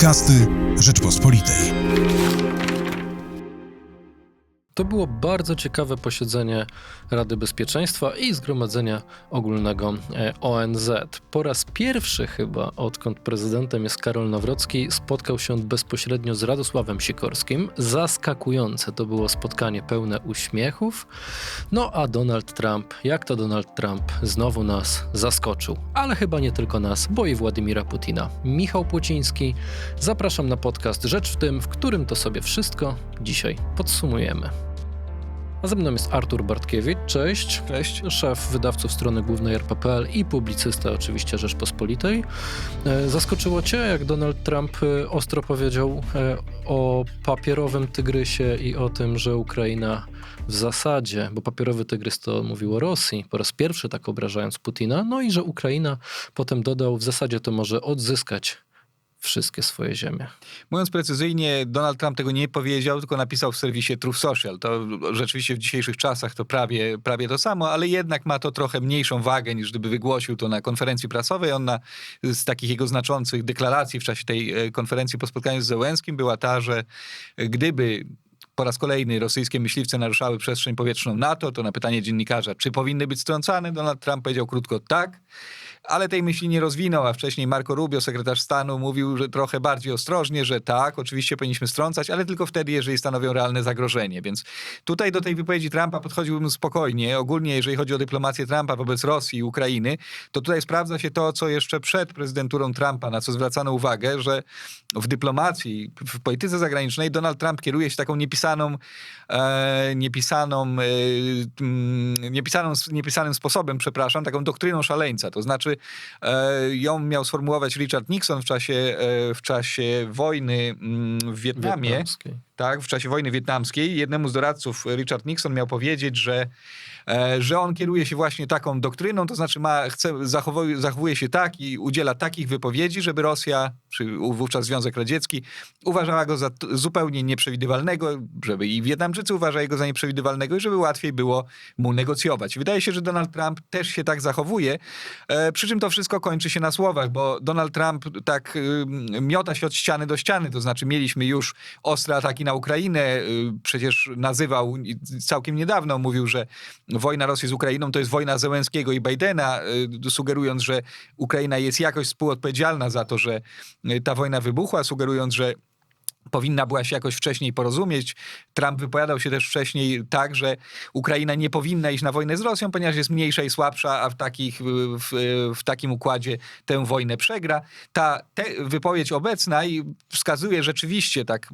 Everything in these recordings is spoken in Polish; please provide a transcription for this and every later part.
Podcasty Rzeczpospolitej. To było bardzo ciekawe posiedzenie Rady Bezpieczeństwa i Zgromadzenia Ogólnego e, ONZ. Po raz pierwszy chyba, odkąd prezydentem jest Karol Nawrocki, spotkał się on bezpośrednio z Radosławem Sikorskim. Zaskakujące to było spotkanie pełne uśmiechów. No a Donald Trump, jak to Donald Trump, znowu nas zaskoczył. Ale chyba nie tylko nas, bo i Władimira Putina. Michał Płociński, zapraszam na podcast Rzecz w tym, w którym to sobie wszystko dzisiaj podsumujemy. A ze mną jest Artur Bartkiewicz, cześć. Cześć. Szef wydawców strony głównej RPPL i publicysta oczywiście Rzeczpospolitej. E, Zaskoczyło cię, jak Donald Trump e, ostro powiedział e, o papierowym tygrysie i o tym, że Ukraina w zasadzie, bo papierowy tygrys to mówił o Rosji, po raz pierwszy tak obrażając Putina, no i że Ukraina potem dodał, w zasadzie to może odzyskać wszystkie swoje ziemie. Mówiąc precyzyjnie, Donald Trump tego nie powiedział, tylko napisał w serwisie Truth Social. To rzeczywiście w dzisiejszych czasach to prawie, prawie to samo, ale jednak ma to trochę mniejszą wagę niż gdyby wygłosił to na konferencji prasowej. On na, z takich jego znaczących deklaracji w czasie tej e, konferencji po spotkaniu z Zełenskim była ta, że gdyby po raz kolejny rosyjskie myśliwce naruszały przestrzeń powietrzną NATO, to na pytanie dziennikarza, czy powinny być strącane, Donald Trump powiedział krótko tak, ale tej myśli nie rozwinął, a wcześniej Marco Rubio, sekretarz stanu, mówił, że trochę bardziej ostrożnie, że tak, oczywiście powinniśmy strącać, ale tylko wtedy, jeżeli stanowią realne zagrożenie. Więc tutaj do tej wypowiedzi Trumpa podchodziłbym spokojnie. Ogólnie, jeżeli chodzi o dyplomację Trumpa wobec Rosji i Ukrainy, to tutaj sprawdza się to, co jeszcze przed prezydenturą Trumpa, na co zwracano uwagę, że w dyplomacji, w polityce zagranicznej Donald Trump kieruje się taką niepisaną, e, niepisaną, e, mm, niepisaną, niepisanym sposobem, przepraszam, taką doktryną szaleńca. To znaczy e, ją miał sformułować Richard Nixon w czasie, e, w czasie wojny mm, w Wietnamie. Wietnamskiej. Tak, w czasie wojny wietnamskiej. Jednemu z doradców Richard Nixon miał powiedzieć, że, e, że on kieruje się właśnie taką doktryną, to znaczy ma, chce, zachowuje, zachowuje się tak i udziela takich wypowiedzi, żeby Rosja, czy wówczas Związek Radziecki, uważała go za zupełnie nieprzewidywalnego, żeby i Wietnamczycy uważali go za nieprzewidywalnego i żeby łatwiej było mu negocjować. Wydaje się, że Donald Trump też się tak zachowuje, e, przy czym to wszystko kończy się na słowach, bo Donald Trump tak miota się od ściany do ściany, to znaczy mieliśmy już ostre ataki na Ukrainę, y, przecież nazywał całkiem niedawno, mówił, że wojna Rosji z Ukrainą to jest wojna Zełenskiego i Bidena, y, sugerując, że Ukraina jest jakoś współodpowiedzialna za to, że y, ta wojna wybuchła, sugerując, że powinna była się jakoś wcześniej porozumieć. Trump wypowiadał się też wcześniej tak, że Ukraina nie powinna iść na wojnę z Rosją, ponieważ jest mniejsza i słabsza, a w, takich, w, w takim układzie tę wojnę przegra. Ta wypowiedź obecna i wskazuje rzeczywiście tak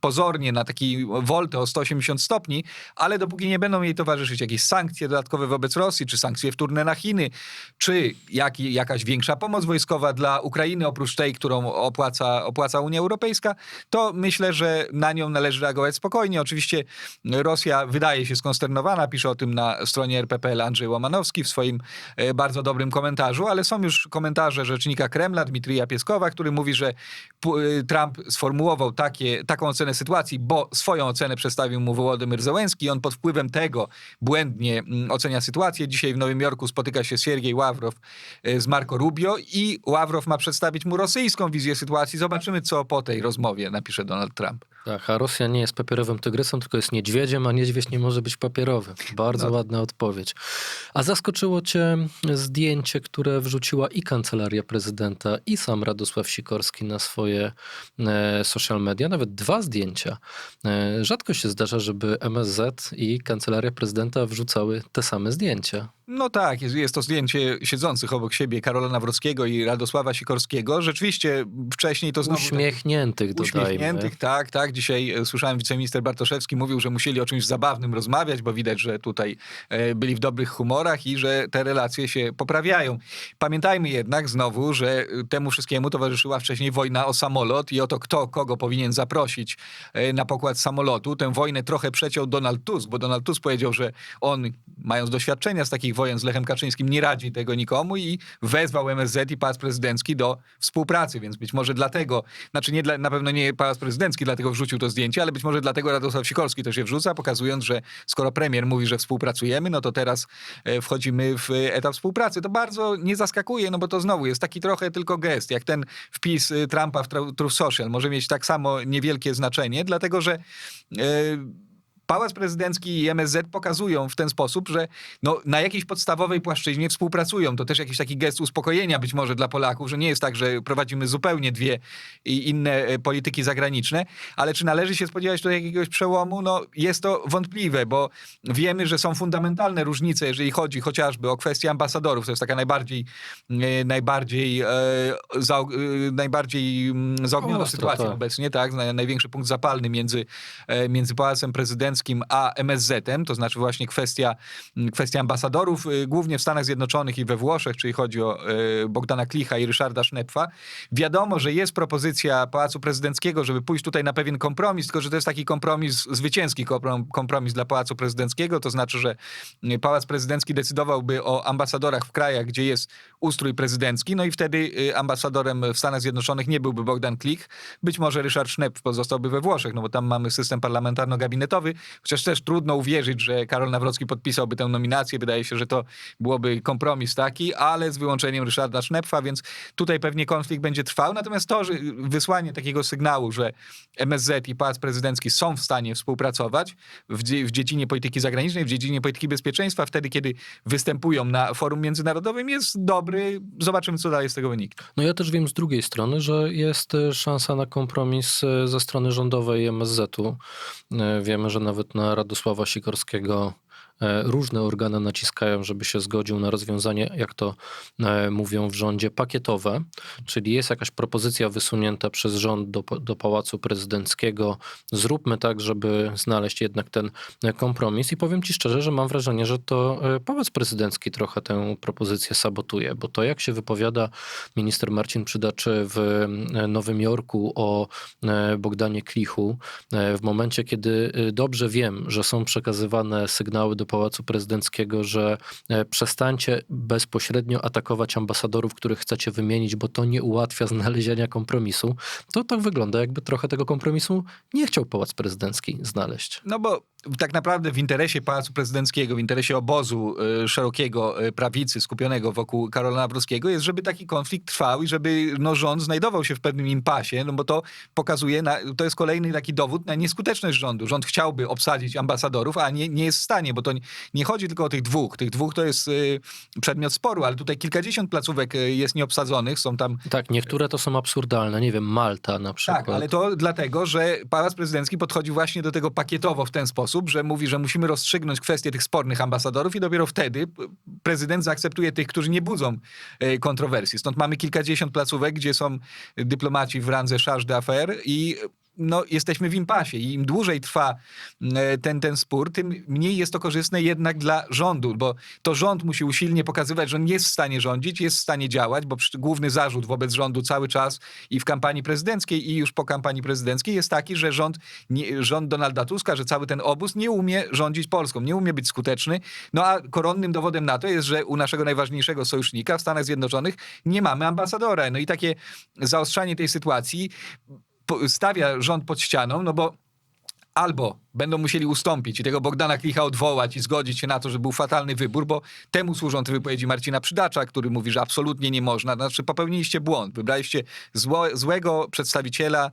pozornie na taki woltę o 180 stopni, ale dopóki nie będą jej towarzyszyć jakieś sankcje dodatkowe wobec Rosji, czy sankcje wtórne na Chiny, czy jak, jakaś większa pomoc wojskowa dla Ukrainy oprócz tej, którą opłaca, opłaca Unia Europejska, to myślę, że na nią należy reagować spokojnie. Oczywiście Rosja wydaje się skonsternowana, pisze o tym na stronie RPPL Andrzej Łamanowski w swoim e, bardzo dobrym komentarzu, ale są już komentarze rzecznika Kremla Dmitrija Pieskowa, który mówi, że e, Trump sformułował takie, taką ocenę sytuacji, bo swoją ocenę przedstawił mu Wołodymyr Zełenski on pod wpływem tego błędnie ocenia sytuację. Dzisiaj w Nowym Jorku spotyka się Siergiej Ławrow e, z Marco Rubio i Ławrow ma przedstawić mu rosyjską wizję sytuacji. Zobaczymy, co po tej rozmowie napisze Donald Trump. Tak, a Rosja nie jest papierowym tygrysem, tylko jest niedźwiedziem, a niedźwiedź nie może być papierowy. Bardzo No. ładna odpowiedź. A zaskoczyło cię zdjęcie, które wrzuciła i kancelaria prezydenta, i sam Radosław Sikorski na swoje e, social media, nawet dwa zdjęcia. E, rzadko się zdarza, żeby MSZ i kancelaria prezydenta wrzucały te same zdjęcia. No tak, jest, jest to zdjęcie siedzących obok siebie Karola Nawrockiego i Radosława Sikorskiego. Rzeczywiście wcześniej to znowu... Uśmiechniętych, dodajmy. Uśmiechniętych, tak, tak. Dzisiaj e, słyszałem wiceminister Bartoszewski mówił, że musieli o czymś zabawnym rozmawiać, bo widać, że tutaj e, byli w dobrych humorach i że te relacje się poprawiają. Pamiętajmy jednak znowu, że e, temu wszystkiemu towarzyszyła wcześniej wojna o samolot i o to, kto kogo powinien zaprosić na pokład samolotu. Tę wojnę trochę przeciął Donald Tusk, bo Donald Tusk powiedział, że on, mając doświadczenia z takich wojen z Lechem Kaczyńskim, nie radzi tego nikomu i wezwał MSZ i Pałac Prezydencki do współpracy, więc być może dlatego, znaczy nie dla, na pewno nie Pałac Prezydencki, dlatego wrzucił to zdjęcie, ale być może dlatego Radosław Sikorski też je wrzuca, pokazując, że skoro premier mówi, że współpracujemy, no to teraz e, wchodzimy w e, etap współpracy. To bardzo nie zaskakuje, no bo to znowu jest taki trochę tylko gest, jak ten wpis e, Trumpa w Tru- Truth Social może mieć tak samo niewielkie znaczenie, dlatego że e, Pałac Prezydencki i MSZ pokazują w ten sposób, że no, na jakiejś podstawowej płaszczyźnie współpracują. To też jakiś taki gest uspokojenia być może dla Polaków, że nie jest tak, że prowadzimy zupełnie dwie i inne e, polityki zagraniczne, ale czy należy się spodziewać tutaj jakiegoś przełomu? No jest to wątpliwe, bo wiemy, że są fundamentalne różnice, jeżeli chodzi chociażby o kwestię ambasadorów. To jest taka najbardziej, e, najbardziej, e, za, najbardziej mm, zaogniona sytuacja tak. obecnie, tak? Naj- Największy punkt zapalny między, między Pałacem Prezydenckim a MSZ-em, to znaczy właśnie kwestia, m, kwestia ambasadorów, y, głównie w Stanach Zjednoczonych i we Włoszech, czyli chodzi o e, Bogdana Klicha i Ryszarda Sznepfa. Wiadomo, że jest propozycja Pałacu Prezydenckiego, żeby pójść tutaj na pewien kompromis, tylko że to jest taki kompromis, zwycięski komprom- kompromis dla Pałacu Prezydenckiego, to znaczy, że y, Pałac Prezydencki decydowałby o ambasadorach w krajach, gdzie jest ustrój prezydencki, no i wtedy y, ambasadorem w Stanach Zjednoczonych nie byłby Bogdan Klich, być może Ryszard Sznepf pozostałby we Włoszech, no bo tam mamy system parlamentarno-gabinetowy, chociaż też trudno uwierzyć, że Karol Nawrocki podpisałby tę nominację. Wydaje się, że to byłoby kompromis taki, ale z wyłączeniem Ryszarda Sznepfa, więc tutaj pewnie konflikt będzie trwał. Natomiast to, że wysłanie takiego sygnału, że MSZ i Pałac Prezydencki są w stanie współpracować w, dzie- w dziedzinie polityki zagranicznej, w dziedzinie polityki bezpieczeństwa, wtedy, kiedy występują na forum międzynarodowym, jest dobry. Zobaczymy, co dalej z tego wyniknie. No ja też wiem z drugiej strony, że jest e, szansa na kompromis e, ze strony rządowej MSZ-u. E, Wiemy, że nawet na Radosława Sikorskiego różne organy naciskają, żeby się zgodził na rozwiązanie, jak to e, mówią w rządzie, pakietowe, czyli jest jakaś propozycja wysunięta przez rząd do, do Pałacu Prezydenckiego. Zróbmy tak, żeby znaleźć jednak ten e, kompromis. I powiem ci szczerze, że mam wrażenie, że to e, Pałac Prezydencki trochę tę propozycję sabotuje, bo to jak się wypowiada minister Marcin Przydaczy w e, Nowym Jorku o e, Bogdanie Klichu, e, w momencie, kiedy e, dobrze wiem, że są przekazywane sygnały do Pałacu Prezydenckiego, że e, przestańcie bezpośrednio atakować ambasadorów, których chcecie wymienić, bo to nie ułatwia znalezienia kompromisu, to tak wygląda, jakby trochę tego kompromisu nie chciał Pałac Prezydencki znaleźć. No bo tak naprawdę w interesie Pałacu Prezydenckiego, w interesie obozu y, szerokiego y, prawicy skupionego wokół Karola Nawrockiego jest, żeby taki konflikt trwał i żeby no, rząd znajdował się w pewnym impasie, no bo to pokazuje, na, to jest kolejny taki dowód na nieskuteczność rządu. Rząd chciałby obsadzić ambasadorów, a nie, nie jest w stanie, bo to nie, nie chodzi tylko o tych dwóch. Tych dwóch to jest y, przedmiot sporu, ale tutaj kilkadziesiąt placówek y, jest nieobsadzonych, są tam Tak, niektóre to są absurdalne, nie wiem, Malta na przykład. tak, ale to dlatego, że Pałac Prezydencki podchodzi właśnie do tego pakietowo w ten sposób, że mówi, że musimy rozstrzygnąć kwestię tych spornych ambasadorów i dopiero wtedy prezydent zaakceptuje tych, którzy nie budzą e, kontrowersji. Stąd mamy kilkadziesiąt placówek, gdzie są dyplomaci w randze charge d'affaires i no, jesteśmy w impasie i im dłużej trwa e, ten, ten spór, tym mniej jest to korzystne jednak dla rządu, bo to rząd musi usilnie pokazywać, że on jest w stanie rządzić, jest w stanie działać, bo główny zarzut wobec rządu cały czas i w kampanii prezydenckiej i już po kampanii prezydenckiej jest taki, że rząd, nie, rząd Donalda Tuska, że cały ten obóz nie umie rządzić Polską, nie umie być skuteczny. No a koronnym dowodem na to jest, że u naszego najważniejszego sojusznika w Stanach Zjednoczonych nie mamy ambasadora. No i takie zaostrzanie tej sytuacji stawia rząd pod ścianą, no bo albo będą musieli ustąpić i tego Bogdana Klicha odwołać i zgodzić się na to, że był fatalny wybór, bo temu służą te wypowiedzi Marcina Przydacza, który mówi, że absolutnie nie można. Znaczy popełniliście błąd, wybraliście zło, złego przedstawiciela e,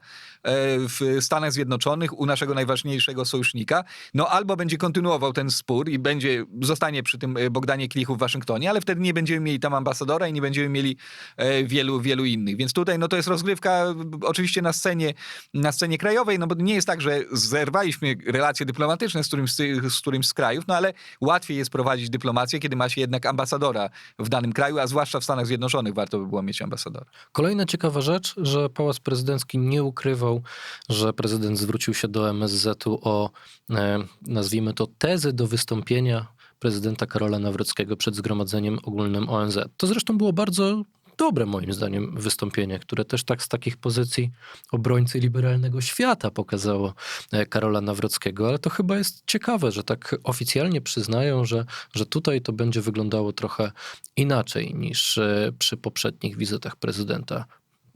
w Stanach Zjednoczonych u naszego najważniejszego sojusznika. No albo będzie kontynuował ten spór i będzie, zostanie przy tym e, Bogdanie Klichu w Waszyngtonie, ale wtedy nie będziemy mieli tam ambasadora i nie będziemy mieli e, wielu, wielu innych. Więc tutaj no to jest rozgrywka oczywiście na scenie, na scenie krajowej, no bo nie jest tak, że zerwaliśmy relacje dyplomatyczne z którymś, z, którymś z krajów, no ale łatwiej jest prowadzić dyplomację, kiedy ma się jednak ambasadora w danym kraju, a zwłaszcza w Stanach Zjednoczonych warto by było mieć ambasadora. Kolejna ciekawa rzecz, że Pałac Prezydencki nie ukrywał, że prezydent zwrócił się do MSZ-u o, e, nazwijmy to, tezy do wystąpienia prezydenta Karola Nawrockiego przed Zgromadzeniem Ogólnym ONZ. To zresztą było bardzo dobre, moim zdaniem, wystąpienie, które też tak z takich pozycji obrońcy liberalnego świata pokazało e, Karola Nawrockiego, ale to chyba jest ciekawe, że tak oficjalnie przyznają, że, że tutaj to będzie wyglądało trochę inaczej niż e, przy poprzednich wizytach prezydenta,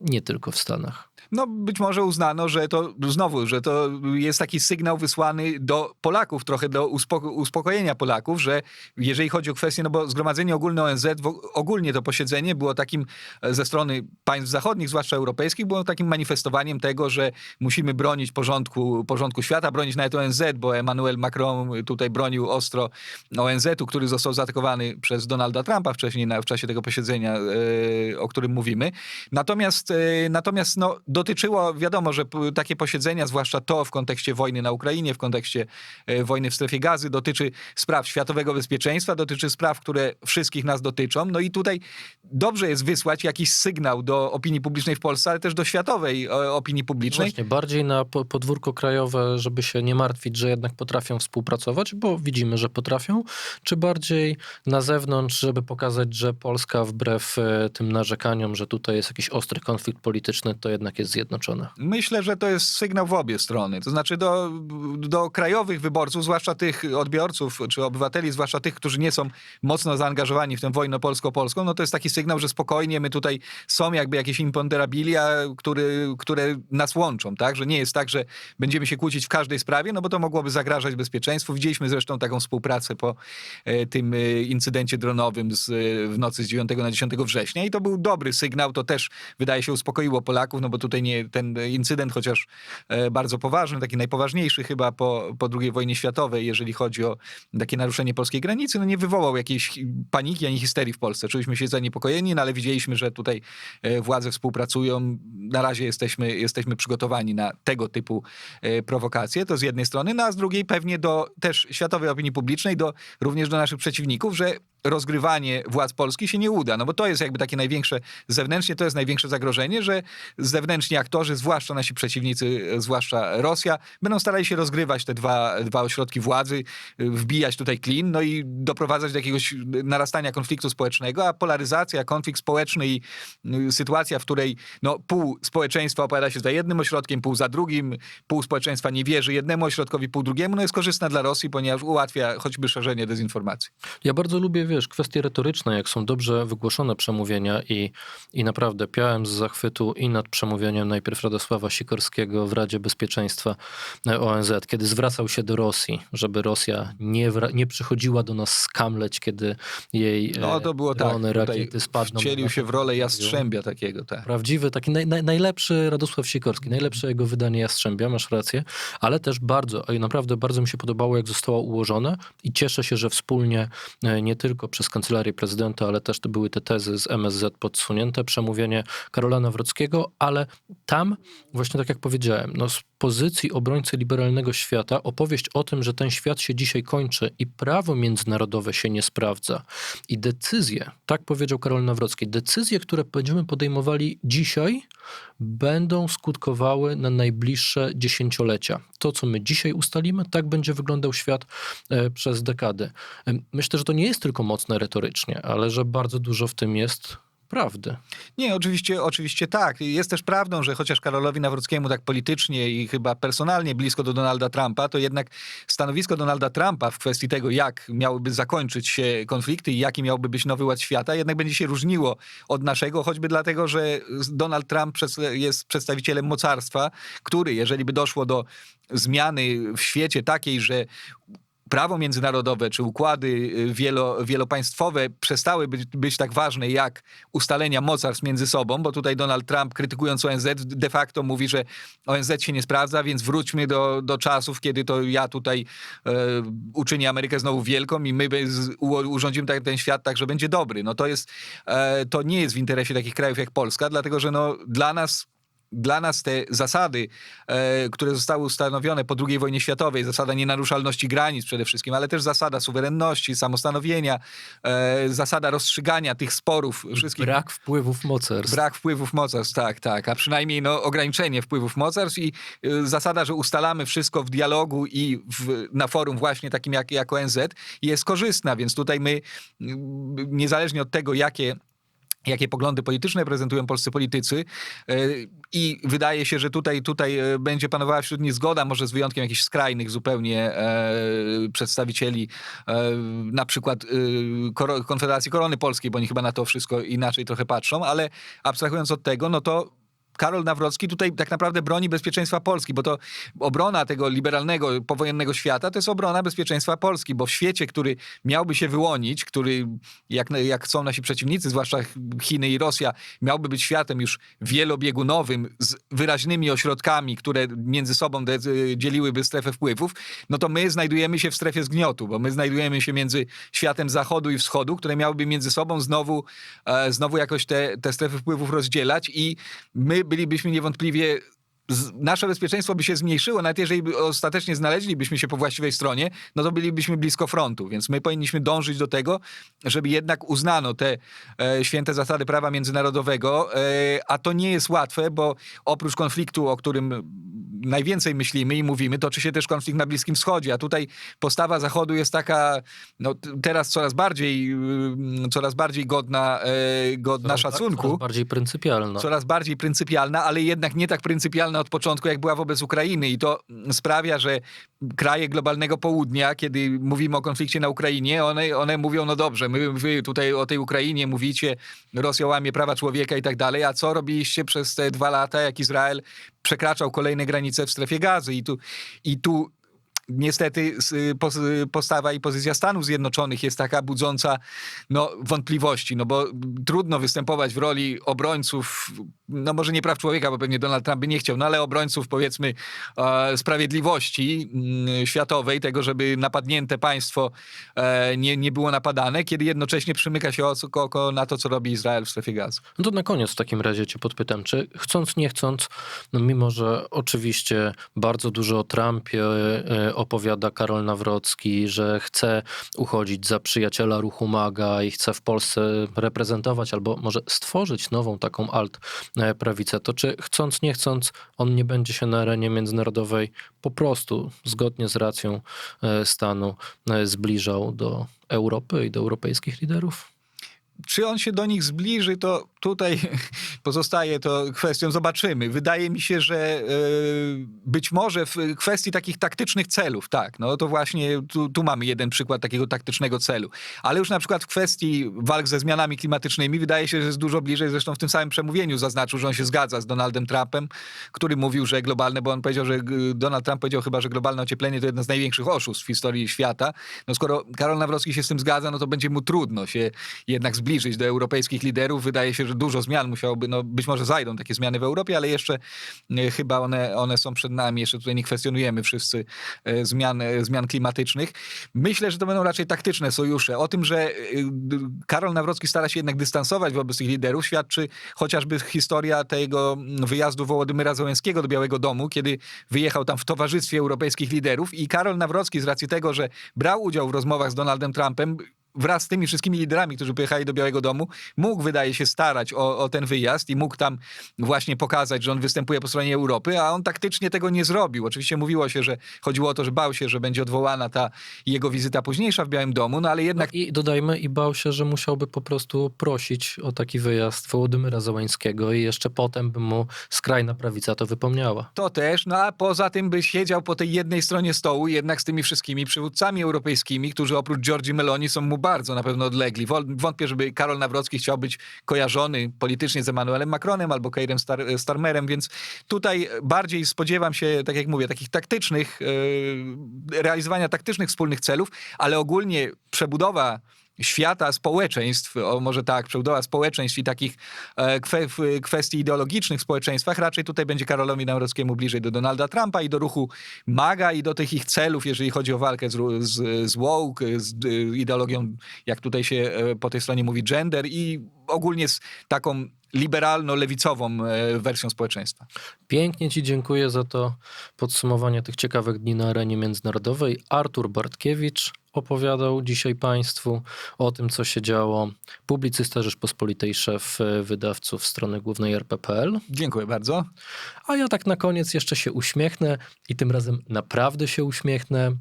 nie tylko w Stanach. No być może uznano, że to znowu, że to jest taki sygnał wysłany do Polaków, trochę do uspoko- uspokojenia Polaków, że jeżeli chodzi o kwestię, no bo Zgromadzenie Ogólne ONZ, ogólnie to posiedzenie było takim e, ze strony państw zachodnich, zwłaszcza europejskich, było takim manifestowaniem tego, że musimy bronić porządku, porządku świata, bronić nawet ONZ, bo Emmanuel Macron tutaj bronił ostro ONZ-u, który został zaatakowany przez Donalda Trumpa wcześniej na, w czasie tego posiedzenia, e, o którym mówimy. Natomiast, natomiast no, dotyczyło, wiadomo, że takie posiedzenia, zwłaszcza to w kontekście wojny na Ukrainie, w kontekście e, wojny w strefie gazy, dotyczy spraw światowego bezpieczeństwa, dotyczy spraw, które wszystkich nas dotyczą. No i tutaj dobrze jest wysłać jakiś sygnał do opinii publicznej w Polsce, ale też do światowej e, opinii publicznej. Właśnie, bardziej na po- podwórko krajowe, żeby się nie martwić, że jednak potrafią współpracować, bo widzimy, że potrafią, czy bardziej na zewnątrz, żeby pokazać, że Polska wbrew e, tym narzekaniom, że tutaj jest jakiś ostry konflikt polityczny, to jednak jest zjednoczona. Myślę, że to jest sygnał w obie strony. To znaczy do, do krajowych wyborców, zwłaszcza tych odbiorców czy obywateli, zwłaszcza tych, którzy nie są mocno zaangażowani w tę wojnę polsko-polską, no to jest taki sygnał, że spokojnie my tutaj są jakby jakieś imponderabilia, który, które nas łączą, tak? Że nie jest tak, że będziemy się kłócić w każdej sprawie, no bo to mogłoby zagrażać bezpieczeństwu. Widzieliśmy zresztą taką współpracę po e, tym e, incydencie dronowym z, e, w nocy z 9 na 10 września i to był dobry sygnał, to też wydaje się uspokoiło Polaków, no bo tutaj nie, ten incydent, chociaż e, bardzo poważny, taki najpoważniejszy chyba po, po II wojnie światowej, jeżeli chodzi o takie naruszenie polskiej granicy, no nie wywołał jakiejś paniki ani histerii w Polsce. Czuliśmy się zaniepokojeni, no ale widzieliśmy, że tutaj e, władze współpracują. Na razie jesteśmy, jesteśmy przygotowani na tego typu e, prowokacje, to z jednej strony, no a z drugiej pewnie do też światowej opinii publicznej, do, również do naszych przeciwników, że rozgrywanie władz Polski się nie uda, no bo to jest jakby takie największe, zewnętrznie to jest największe zagrożenie, że zewnętrzni aktorzy, zwłaszcza nasi przeciwnicy, e, zwłaszcza Rosja, będą starali się rozgrywać te dwa, dwa ośrodki władzy, e, wbijać tutaj klin, no i doprowadzać do jakiegoś narastania konfliktu społecznego, a polaryzacja, konflikt społeczny i y, sytuacja, w której no, pół społeczeństwa opowiada się za jednym ośrodkiem, pół za drugim, pół społeczeństwa nie wierzy jednemu ośrodkowi, pół drugiemu, no jest korzystna dla Rosji, ponieważ ułatwia choćby szerzenie dezinformacji. Ja bardzo lubię, wiesz, kwestie retoryczne, jak są dobrze wygłoszone przemówienia i, i naprawdę piałem z zachwytu i nad przemówieniem najpierw Radosława Sikorskiego w Radzie Bezpieczeństwa e, ONZ, kiedy zwracał się do Rosji, żeby Rosja nie, nie przychodziła do nas skamleć, kiedy jej No e, to było tak, drony, tutaj rakiety spadną. wcielił się w rolę jastrzębia takiego, tak. Prawdziwy, taki naj, naj, najlepszy Radosław Sikorski, najlepsze jego wydanie Jastrzębia, masz rację, ale też bardzo, i naprawdę bardzo mi się podobało, jak zostało ułożone i cieszę się, że wspólnie, e, nie tylko przez Kancelarię Prezydenta, ale też to były te tezy z MSZ podsunięte, przemówienie Karola Nawrockiego, ale tam, właśnie tak jak powiedziałem, no pozycji obrońcy liberalnego świata, opowieść o tym, że ten świat się dzisiaj kończy i prawo międzynarodowe się nie sprawdza i decyzje, tak powiedział Karol Nawrocki, decyzje, które będziemy podejmowali dzisiaj, będą skutkowały na najbliższe dziesięciolecia. To, co my dzisiaj ustalimy, tak będzie wyglądał świat e, przez dekady. Em, Myślę, że to nie jest tylko mocne retorycznie, ale że bardzo dużo w tym jest prawdy. Nie, oczywiście, oczywiście tak. Jest też prawdą, że chociaż Karolowi Nawrockiemu tak politycznie i chyba personalnie blisko do Donalda Trumpa, to jednak stanowisko Donalda Trumpa w kwestii tego, jak miałyby zakończyć się konflikty i jaki miałby być nowy ład świata, jednak będzie się różniło od naszego, choćby dlatego, że Donald Trump jest przedstawicielem mocarstwa, który, jeżeli by doszło do zmiany w świecie takiej, że prawo międzynarodowe czy układy y, wielo, wielopaństwowe przestały być, być tak ważne jak ustalenia mocarstw między sobą, bo tutaj Donald Trump krytykując ONZ de facto mówi, że ONZ się nie sprawdza, więc wróćmy do, do czasów, kiedy to ja tutaj e, uczynię Amerykę znowu wielką i my urządzimy tak, ten świat tak, że będzie dobry. No to jest, e, to nie jest w interesie takich krajów jak Polska, dlatego że no, dla nas dla nas te zasady, e, które zostały ustanowione po II wojnie światowej, zasada nienaruszalności granic przede wszystkim, ale też zasada suwerenności, samostanowienia, e, zasada rozstrzygania tych sporów wszystkich. Brak wpływów mocarstw. Brak wpływów mocarstw, tak, tak, a przynajmniej no, ograniczenie wpływów mocarstw i y, zasada, że ustalamy wszystko w dialogu i w, na forum właśnie takim jak, jak ONZ jest korzystna, więc tutaj my niezależnie od tego, jakie jakie poglądy polityczne prezentują polscy politycy. E, i wydaje się, że tutaj, tutaj e, będzie panowała wśród nich zgoda, może z wyjątkiem jakichś skrajnych zupełnie e, przedstawicieli na przykład Konfederacji Korony Polskiej, bo oni chyba na to wszystko inaczej trochę patrzą, ale abstrahując od tego, no to Karol Nawrocki tutaj tak naprawdę broni bezpieczeństwa Polski, bo to obrona tego liberalnego, powojennego świata to jest obrona bezpieczeństwa Polski, bo w świecie, który miałby się wyłonić, który, jak, jak chcą nasi przeciwnicy, zwłaszcza Chiny i Rosja, miałby być światem już wielobiegunowym, z wyraźnymi ośrodkami, które między sobą dzieliłyby strefę wpływów, no to my znajdujemy się w strefie zgniotu, bo my znajdujemy się między światem zachodu i wschodu, które miałyby między sobą znowu, e, znowu jakoś te, te strefy wpływów rozdzielać i my bylibyśmy niewątpliwie nasze bezpieczeństwo by się zmniejszyło, nawet jeżeli by ostatecznie znaleźlibyśmy się po właściwej stronie, no to bylibyśmy blisko frontu, więc my powinniśmy dążyć do tego, żeby jednak uznano te e, święte zasady prawa międzynarodowego, e, a to nie jest łatwe, bo oprócz konfliktu, o którym najwięcej myślimy i mówimy, toczy się też konflikt na Bliskim Wschodzie, a tutaj postawa Zachodu jest taka, no teraz coraz bardziej, y, coraz bardziej godna, e, godna szacunku Coraz bardziej pryncypialna. coraz bardziej pryncypialna, ale jednak nie tak pryncypialna od początku, jak była wobec Ukrainy. I to sprawia, że kraje globalnego południa, kiedy mówimy o konflikcie na Ukrainie, one, one mówią, no dobrze, my, wy tutaj o tej Ukrainie mówicie, Rosja łamie prawa człowieka i tak dalej, a co robiliście przez te dwa lata, jak Izrael przekraczał kolejne granice w strefie gazy? I tu, i tu niestety s- pos- postawa i pozycja Stanów Zjednoczonych jest taka budząca no, wątpliwości, no bo trudno występować w roli obrońców, no może nie praw człowieka, bo pewnie Donald Trump by nie chciał, no ale obrońców powiedzmy e, sprawiedliwości mm, światowej, tego, żeby napadnięte państwo e, nie, nie było napadane, kiedy jednocześnie przymyka się oko, na to, co robi Izrael w strefie gazy. No to na koniec w takim razie cię podpytam, czy chcąc, nie chcąc, no mimo, że oczywiście bardzo dużo o Trumpie e, opowiada Karol Nawrocki, że chce uchodzić za przyjaciela ruchu MAGA i chce w Polsce reprezentować albo może stworzyć nową taką alt-prawicę, to czy chcąc, nie chcąc, on nie będzie się na arenie międzynarodowej po prostu zgodnie z racją e, stanu e, zbliżał do Europy i do europejskich liderów? Czy on się do nich zbliży, to tutaj pozostaje to kwestią, zobaczymy. Wydaje mi się, że e, być może w kwestii takich taktycznych celów, tak, no to właśnie tu, tu mamy jeden przykład takiego taktycznego celu. Ale już na przykład w kwestii walk ze zmianami klimatycznymi wydaje się, że jest dużo bliżej, zresztą w tym samym przemówieniu zaznaczył, że on się zgadza z Donaldem Trumpem, który mówił, że globalne, bo on powiedział, że Donald Trump powiedział chyba, że globalne ocieplenie to jedno z największych oszustw w historii świata. No skoro Karol Nawrocki się z tym zgadza, no to będzie mu trudno się jednak zbliżyć do europejskich liderów. Wydaje się, że dużo zmian musiałoby, no być może zajdą takie zmiany w Europie, ale jeszcze e, chyba one, one są przed nami. Jeszcze tutaj nie kwestionujemy wszyscy e, zmian, e, zmian klimatycznych. Myślę, że to będą raczej taktyczne sojusze. O tym, że Karol Nawrocki stara się jednak dystansować wobec tych liderów, świadczy chociażby historia tego mm, wyjazdu Wołodymyra Zełenskiego do Białego Domu, kiedy wyjechał tam w towarzystwie europejskich liderów i Karol Nawrocki z racji tego, że brał udział w rozmowach z Donaldem Trumpem, wraz z tymi wszystkimi liderami, którzy pojechali do Białego Domu, mógł, wydaje się, starać o, o ten wyjazd i mógł tam właśnie pokazać, że on występuje po stronie Europy, a on taktycznie tego nie zrobił. Oczywiście mówiło się, że chodziło o to, że bał się, że będzie odwołana ta jego wizyta późniejsza w Białym Domu, no ale jednak I dodajmy, i bał się, że musiałby po prostu prosić o taki wyjazd Wołodymyra Załańskiego i jeszcze potem by mu skrajna prawica to wypomniała. To też, no a poza tym by siedział po tej jednej stronie stołu jednak z tymi wszystkimi przywódcami europejskimi, którzy oprócz Giorgi Meloni są mu bardzo na pewno odlegli. Wątpię, żeby Karol Nawrocki chciał być kojarzony politycznie z Emmanuelem Macronem albo Keirem Star- Starmerem, więc tutaj bardziej spodziewam się, tak jak mówię, takich taktycznych, e, realizowania taktycznych wspólnych celów, ale ogólnie przebudowa świata społeczeństw, o może tak, przebudowa społeczeństw i takich e, kwe, kwestii ideologicznych w społeczeństwach, raczej tutaj będzie Karolowi Nawrockiemu bliżej do Donalda Trumpa i do ruchu MAGA i do tych ich celów, jeżeli chodzi o walkę z, z, z woke, z ideologią, jak tutaj się e, po tej stronie mówi, gender i ogólnie z taką liberalno-lewicową e, wersją społeczeństwa. Pięknie Ci dziękuję za to podsumowanie tych ciekawych dni na arenie międzynarodowej. Artur Bartkiewicz opowiadał dzisiaj Państwu o tym, co się działo. Publicysta Rzeczpospolitej, szef e, wydawców strony głównej RPPL. Dziękuję bardzo. A ja tak na koniec jeszcze się uśmiechnę i tym razem naprawdę się uśmiechnę,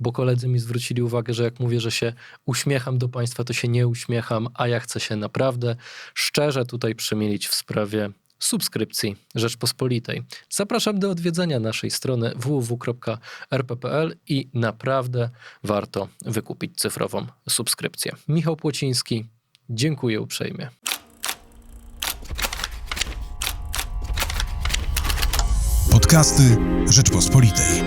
bo koledzy mi zwrócili uwagę, że jak mówię, że się uśmiecham do Państwa, to się nie uśmiecham, a ja chcę się naprawdę szczerze tutaj przemielić w sprawie subskrypcji Rzeczpospolitej. Zapraszam do odwiedzenia naszej strony www.rp.pl i naprawdę warto wykupić cyfrową subskrypcję. Michał Płociński, dziękuję uprzejmie. Podcasty Rzeczpospolitej.